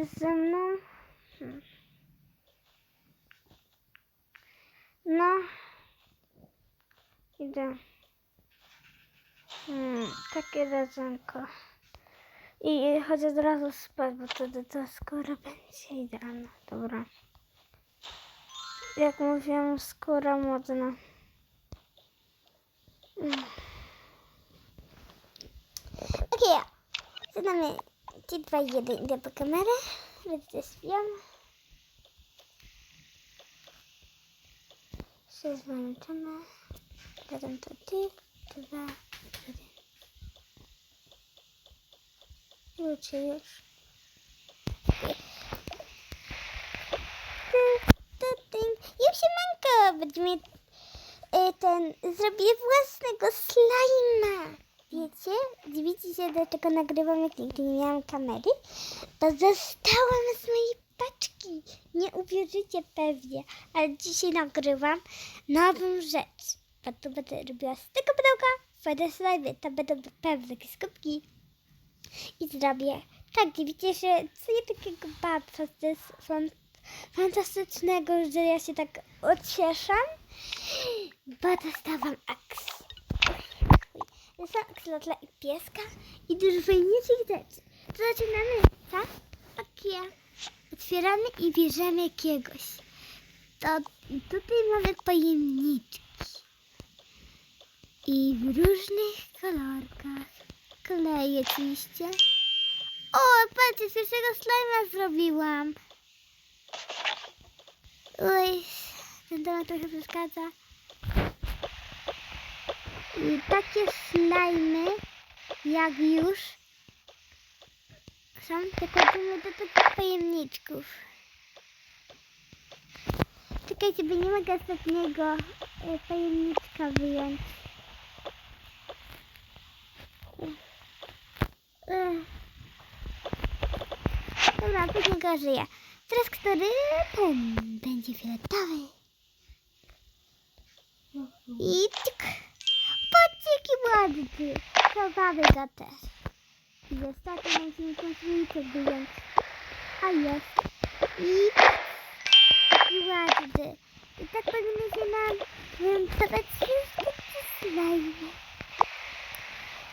Jest ze mną? Hmm. No. Idę. Hmm, takie jedzonko. I chodzę od razu spać, bo wtedy to skóra będzie idealna. Dobra. Jak mówiłam, skóra modna. Mm. Okej, zadamy 3, 2, 1, idę po kamerę. Śpią. Się zmęczymy. Potem to ty, dwa, jeden. Ludzie już. Już się manko, będziemy ten, zrobię własnego slajma. Wiecie? Się, dlaczego nagrywam, jak nigdy nie miałam kamery? Bo zostałam z mojej paczki. Nie uwierzycie pewnie, ale dzisiaj nagrywam nową rzecz. Bo tu będę robiła z tego pudełka fajne slajmy. Tam będą pewne skutki. I zrobię tak, dziwicie się, co ja takiego bardzo to fantastycznego, że ja się tak odcieszam, bo dostałam aks. Dostałam aksolotla i pieska i dużo fajniejszych rzeczy. To zaczynamy, tak? Takie. Otwieramy i bierzemy jakiegoś. To tutaj mamy pojemniczki. I w różnych kolorkach. Kleję oczywiście. O, patrzcie, pierwszego slajma zrobiłam. Oj, ten temat trochę przeszkadza. Takie slajmy, jak już są, kładziemy do takich pojemniczków. Czekajcie, bo nie mogę ostatniego e, pojemniczka wyjąć. Ech. Dobra, później go żyję. Teraz który ten będzie fioletowy. I tyk. Patrzcie jaki ładny. Chowamy go też. I ostatnio musimy konstruicę wyjąć. A jest. I taki ładny. I tak powinno się nam montować wszystkie slajmy.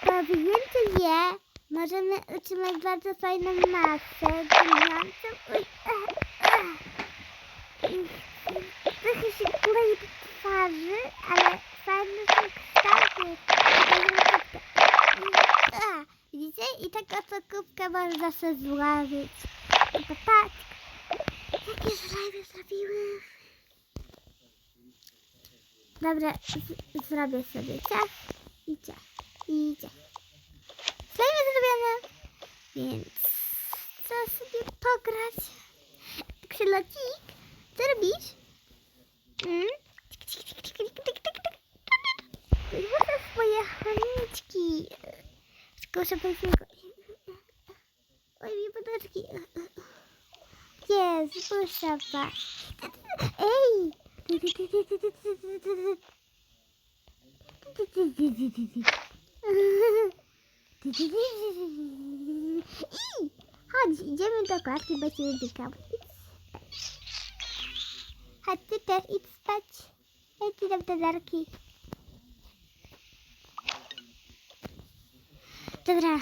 Po wyjęciu je możemy utrzymać bardzo fajną masę błyszczącą. Uj, e, e. Trochę się klei do twarzy, ale fajne są kształty. I, e, Widzicie? I taka oto kubka można sobie złożyć. I popatrz, jakie slajmy zrobiły. Dobra, zrobię sobie ciach i ciach i ciach. Slajmy zrobione, więc co sobie pograć? Krzylocik, co robisz? Mm? Złożę swoje choniczki. Skoszę pewnego. Oj, mi podaczki. Jest, puszcza was. Ej! I chodź, idziemy do klatki, bo się wybikam. Chodź, ty też idź spać. Ja ci dam te darki. Dobra.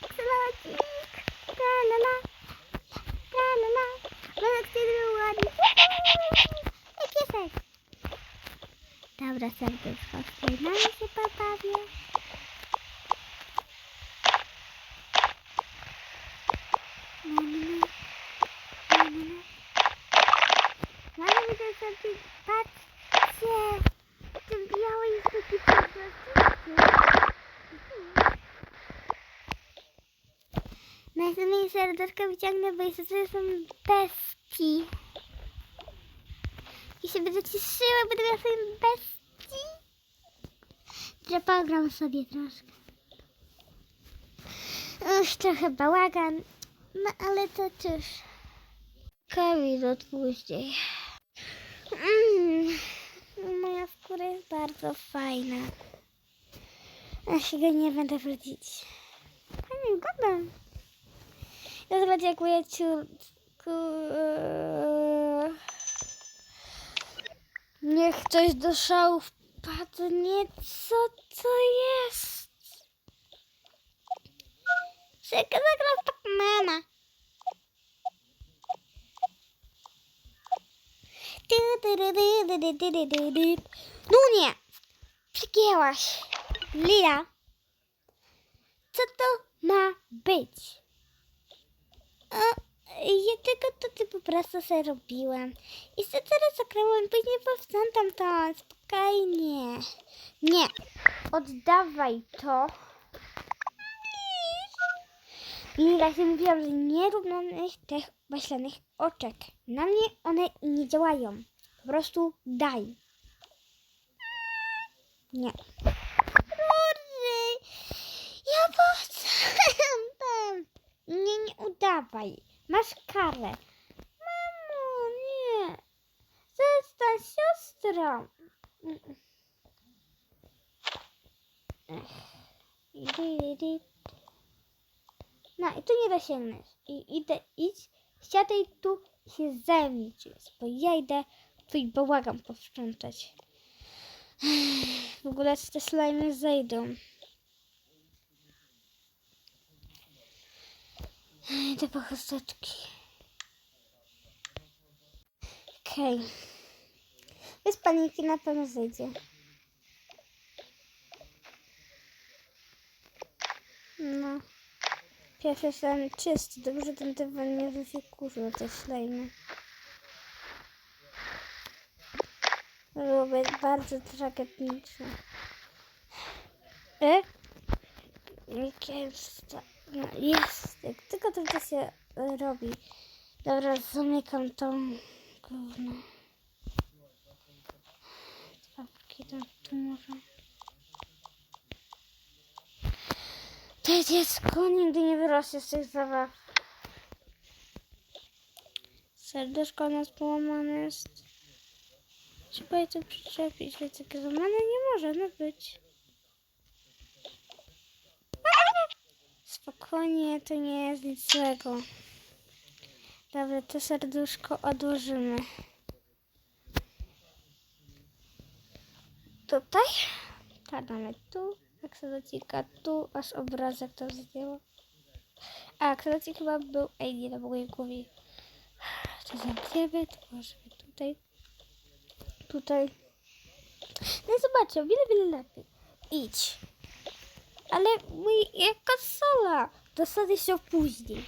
Ksolocik. La la la. La la la. Będę chciał ładny. Ej, piesek. Dobra, serduszko. Spojrzamy się pobawię. Na, na, na. Na, na, na. Mamy widzę sobie, patrzcie, ten biały jest taki przezroczysty. Najsłynniej serduszko wyciągnę, bo to są bestii. I się będę cieszyła, będę miała swoją bestii. Że pogram sobie troszkę. Już trochę bałagan, no ale to cóż. Kamil odpuściej. Mm, moja skóra jest bardzo fajna. Ja się go nie będę wrócić. Fajnie Nazwać jak moje ciurku... E, niech ktoś do szału wpadnie. Co to jest? Szyka zagrał w Pacmana. No nie! Przegięłaś! Lila! Co to ma być? O, ja tylko to ty po prostu sobie robiłem. I co teraz zagrałem, później powstrzymam to. Spokojnie. Nie. Oddawaj to. Lila, się mówiłam, że nie rób na tych maślanych oczek. Na mnie one nie działają. Po prostu daj. Nie. Kurde, ja powstrzymam. Nie, nie udawaj. Masz karę. Mamo, nie. Zostań siostrą. No i tu nie dosięgniesz. I idę, idź, siadaj tu i się czymś, bo ja idę twój bałagan posprzątać. W ogóle te slajmy zejdą. Idę po chusteczki. Okej. Bez paniki na pewno zejdzie. No. Pierwszy slime czysty. Dobrze, ten dywan nie się kurzył te slimy. Byłoby bardzo tragiczne. E? Jakie jest to? No jest. Tylko to, się e, robi. Dobra, zamykam tą gówno. Czapki tam tu może. To dziecko nigdy nie wyrośnie z tych zabaw. Serduszko nas połamane jest. Trzeba je to przyczepić, więc takie złamane nie może no być. Spokojnie, to nie jest nic złego. Dobra, to serduszko odłożymy. Tutaj? Tak, mamy tu. Akselocika tu, aż obrazek to zdjęło. A, akselocik chyba był... Ej, nie, na mojej głowie. To zamkniemy, to możemy tutaj. Tutaj. No zobaczcie, o wiele, wiele lepiej. Idź. Ale mój, konsola. Dostanę się później.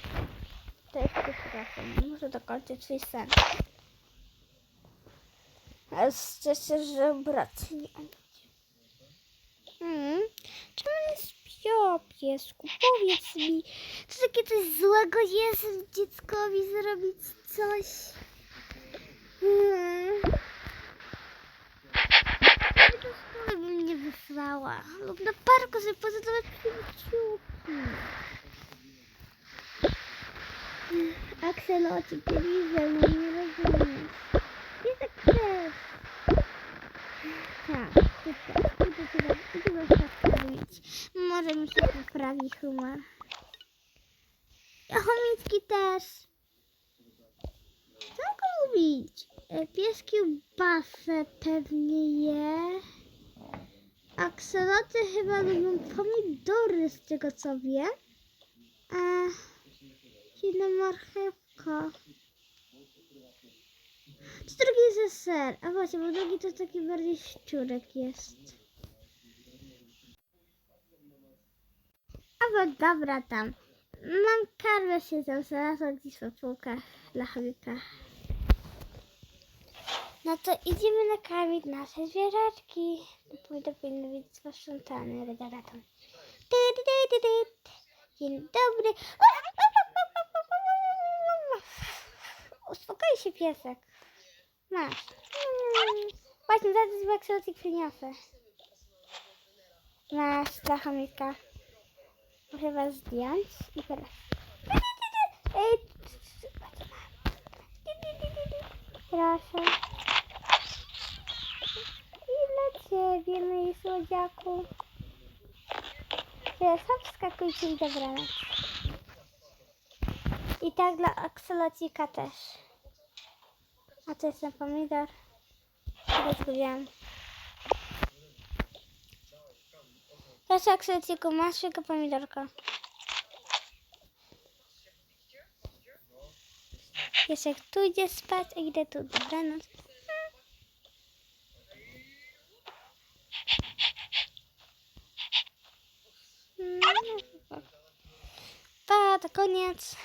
To jest przepraszam, muszę dokończyć swój sen. A szczerze, że brat nie Hmm. Czemu nie śpią, piesku? Powiedz mi, czy takie coś złego jest dzieckowi zrobić coś? Hmm. Do szkoły bym nie wysłała. Lub na parku sobie pozadawać kciuki. Akselocik, ty widzę, no nie rozumiesz. Piesek też. Tak, super. Idę teraz, idę was poprawić. Może mi się poprawi humor. A chomicki też. Co go lubić? E, Pieski basę pewnie je. Akseloty chyba lubią pomidory z tego co wiem. A jedna marchewka. To drugi jest ser. A właśnie, bo drugi to taki bardziej szczurek jest. A bo dobra tam. Mam karmę się tam znalazła gdzieś po półkach dla chomika. No to idziemy nakarmić nasze zwierzaczki. To powinno być posprzątane regalatą. Dzień dobry. Uspokoj się piesek. Masz. Mm. Właśnie, zaraz z baksotik przyniosę. Masz dla chomika. Muszę was zdjąć i teraz. Proszę. Ciebie, mój słodziaku. Teraz hop, skakujcie i dobranoc. I tak dla aksolocika też. A to jest ten pomidor. Tego zgubiłam. Proszę aksolociku, masz tylko pomidorka. Jeszcze tu idzie spać, a idę tu. Dobranoc. Mm. Pa, to koniec.